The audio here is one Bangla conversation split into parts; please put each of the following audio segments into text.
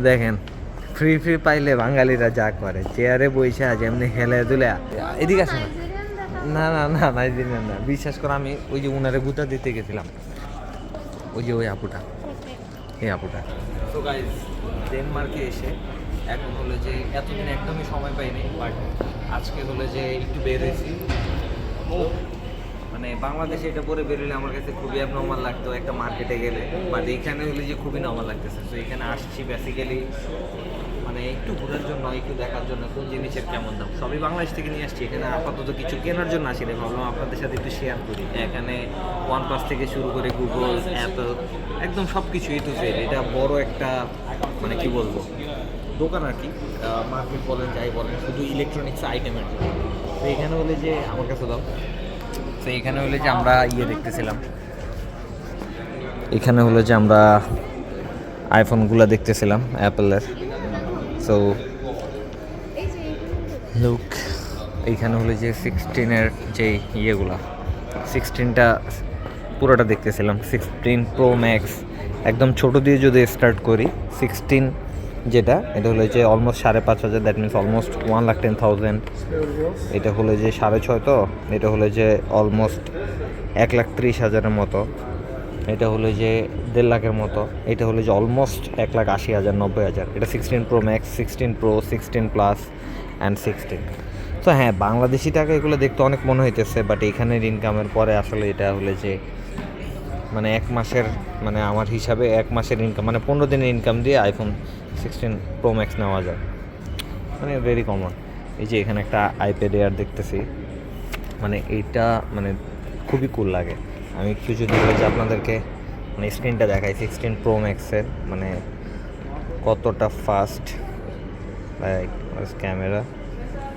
দেখেন ফ্রি ফ্রি পাইলে বাঙালিরা যা করে চেয়ারে বইসা যেমনি হেলে দুলে এদিকে আসে না। না না না, নাইজেরিয়ান না। বিশ্বাস করে, আমি ওই যে উনারে গুতা দিতে গেছিলাম। ওই যে ওই আপুটা। এই আপুটা। তো গাইজ ডেনমার্কে এসে এখন হলো যে এতদিন একদমই সময় পাইনি বাট আজকে হলো যে একটু বের হয়েছি। মানে বাংলাদেশে এটা পরে বেরোলে আমার কাছে খুবই নর্মাল লাগতো একটা মার্কেটে গেলে। বাট এইখানে হলে যে খুবই নর্মাল লাগতেছে। তো এখানে আসছি বেসিক্যালি মানে একটু ঘোরার জন্য, একটু দেখার জন্য, কোন জিনিসের কেমন দাম। সবই বাংলাদেশ থেকে নিয়ে আসছি। এখানে আপাতত কিছু কেনার জন্য আসি রে ভাবলাম আপনাদের সাথে একটু শেয়ার করি। এখানে ওয়ান প্লাস থেকে শুরু করে গুগল অ্যাপল একদম সব কিছু এ টু এটা বড় একটা মানে কি বলব? দোকান আর কি। মার্কেট বলেন, যাই বলেন, শুধু ইলেকট্রনিক্স আইটেমের তো এখানে হলে যে আমার কাছে দাও। তো এখানে হলে যে আমরা ইয়ে দেখতেছিলাম। এখানে হলো যে আমরা আইফোনগুলো দেখতেছিলাম অ্যাপেলের সো লুক এইখানে হলো যে সিক্সটিনের যে ইয়েগুলা সিক্সটিনটা পুরোটা দেখতেছিলাম। সিক্সটিন প্রো ম্যাক্স একদম ছোট দিয়ে যদি স্টার্ট করি সিক্সটিন যেটা, এটা হলো যে অলমোস্ট সাড়ে পাঁচ হাজার that means almost one lakh ten thousand এটা হলো যে সাড়ে ছয় তো, এটা হলো যে অলমোস্ট এক লাখ ত্রিশ হাজারের মতো। এটা হলো যে দেড় লাখের মতো। এটা হলো যে অলমোস্ট এক লাখ আশি হাজার, নব্বই হাজার। এটা sixteen pro max sixteen pro sixteen plus and sixteen তো হ্যাঁ বাংলাদেশি টাকা এগুলো দেখতে অনেক মনে হইতেছে বাট এখানের ইনকামের পরে আসলে এটা হলো যে মানে এক মাসের মানে আমার হিসাবে এক মাসের ইনকাম মানে পনেরো দিনের ইনকাম দিয়ে আইফোন সিক্সটিন প্রো ম্যাক্স নেওয়া যায়। মানে ভেরি কমন এই যে এখানে একটা আইপ্যাড এয়ার দেখতেছি মানে এইটা মানে খুবই কুল লাগে। আমি একটু যদি বলে যে আপনাদেরকে মানে স্ক্রিনটা দেখাই সিক্সটিন প্রো ম্যাক্সের মানে কতটা ফাস্ট লাইক ক্যামেরা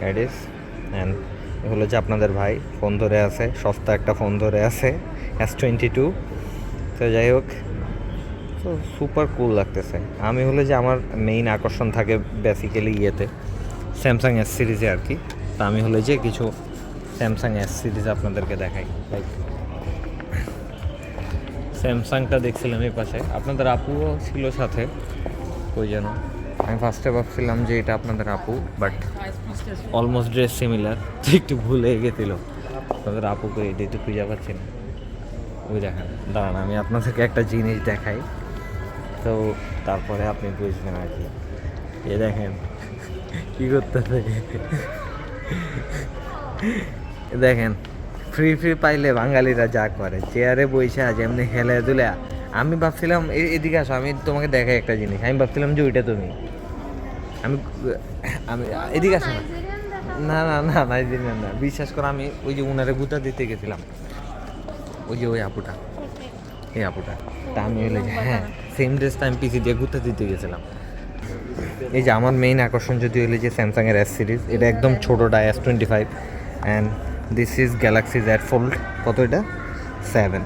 অ্যাডিস অ্যান্ড হলো যে আপনাদের ভাই, ফোন ধরে আছে, সস্তা একটা ফোন ধরে আছে এস টোয়েন্টি টু তো যাই হোক, তো সুপার কুল লাগতেছে। আমি হলে যে আমার মেইন আকর্ষণ থাকে বেসিক্যালি ইয়েতে স্যামসাং এস সিরিজে আর কি। তা আমি হলে যে কিছু স্যামসাং এস সিরিজ আপনাদেরকে দেখাই। লাইক স্যামসাংটা দেখছিলাম এই পাশে। আপনাদের আপুও ছিল সাথে ওই যেন। আমি ফার্স্টে ভাবছিলাম যে এটা আপনাদের আপু বাট অলমোস্ট ড্রেস সিমিলার একটু ভুলে গেছিল। আপনাদের আপুকে এটা একটু খুঁজে পাচ্ছি না। ওই দেখেন, দাঁড়ান, আমি আপনাদেরকে একটা জিনিস দেখাই। তো তারপরে আপনি বুঝবেন আর কি। এ দেখেন, কী করতে দেখেন ফ্রি ফ্রি পাইলে বাঙালিরা যা করে চেয়ারে বইসা যেমনি হেলে দুলে আমি ভাবছিলাম এদিকে আসো, আমি তোমাকে দেখাই একটা জিনিস। আমি ভাবছিলাম যে ওইটা তুমি। আমি আমি এদিকে আসো না। না না না নাইজেরিয়ান না। বিশ্বাস করো আমি ওই যে উনারে গুতা দিতে গেছিলাম। ওই যে ওই আপুটা। এই আপুটা। তা আমি হইলে যে হ্যাঁ সেম ড্রেসটা আমি পিসি দিয়ে গুতা দিতে গেছিলাম। এই যে আমার মেইন আকর্ষণ যদি হইলে যে স্যামসাংয়ের এস সিরিজ এটা একদম ছোটোটা S twenty five and this is galaxy Z fold কত এটা? সেভেন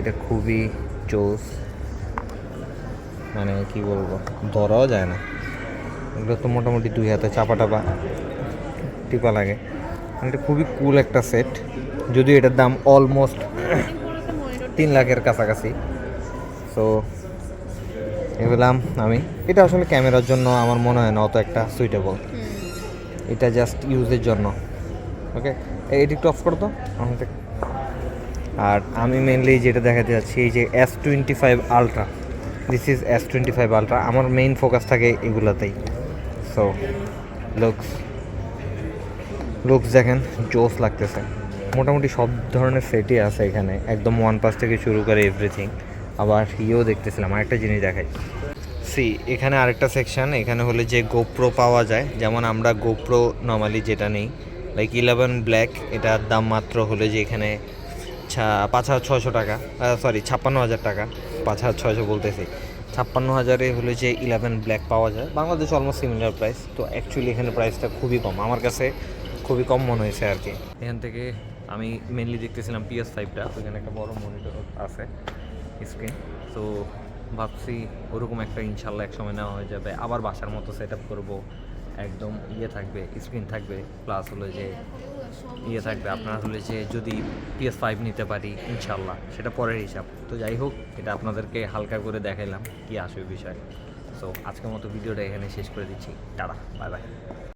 এটা খুবই জোস। মানে কি বলব, ধরাও যায় না। এগুলো তো মোটামুটি দুই হাতে চাপা টাপা, টিপা লাগে। মানে এটা খুবই কুল একটা সেট যদিও এটার দাম অলমোস্ট তিন লাখের কাছাকাছি। সো এগুলাম আমি, এটা আসলে ক্যামেরার জন্য আমার মনে হয় না অত একটা সুইটেবল এটা জাস্ট ইউজের জন্য। ওকে এটি একটু অফ করো তো। আর আমি মেনলি যেটা দেখাতে যাচ্ছি, এই যে S twenty five ultra this is S twenty five ultra আমার মেইন ফোকাস থাকে এগুলোতেই। সো লুকস লুকস দেখেন, জোস লাগতেছে। মোটামুটি সব ধরনের সেটই আছে এখানে। একদম ওয়ান পাস থেকে শুরু করে এভরিথিং আবার ইয়েও দেখতেছিলাম, আরেকটা জিনিস দেখাই। সি এখানে আরেকটা সেকশন এখানে হলে যে গোপ্রো পাওয়া যায়, যেমন আমরা গোপ্রো নর্মালি যেটা নেই। লাইক ইলেভেন ব্ল্যাক এটার দাম মাত্র হলে যে এখানে পাঁচ হাজার ছয়শো টাকা। সরি ছাপ্পান্ন হাজার টাকা। পাঁচ হাজার ছয়শো বলতেছি। ছাপ্পান্ন হাজারে হলে যে ইলেভেন ব্ল্যাক পাওয়া যায়। বাংলাদেশ অলমোস্ট সিমিলার প্রাইস তো অ্যাকচুয়ালি এখানে প্রাইসটা খুবই কম। আমার কাছে খুবই কম মনে হয়েছে আর কি। এখান থেকে আমি মেনলি দেখতেছিলাম পিএস ফাইভটা ওইখানে একটা বড় মনিটর আছে স্ক্রিন তো ভাবছি ওরকম একটা ইনশাল্লাহ এক সময় নেওয়া হয়ে যাবে। আবার বাসার মতো সেট আপ করব। একদম ইয়ে থাকবে স্ক্রিন থাকবে প্লাস হলো যে ইয়ে থাকবে। আপনার হলে যে যদি পিএস ফাইভ নিতে পারি, ইনশাল্লাহ, সেটা পরের হিসাব। তো যাই হোক, এটা আপনাদেরকে হালকা করে দেখাইলাম কি আসবে বিষয়। সো আজকের মতো ভিডিওটা এখানে শেষ করে দিচ্ছি। Tata bye bye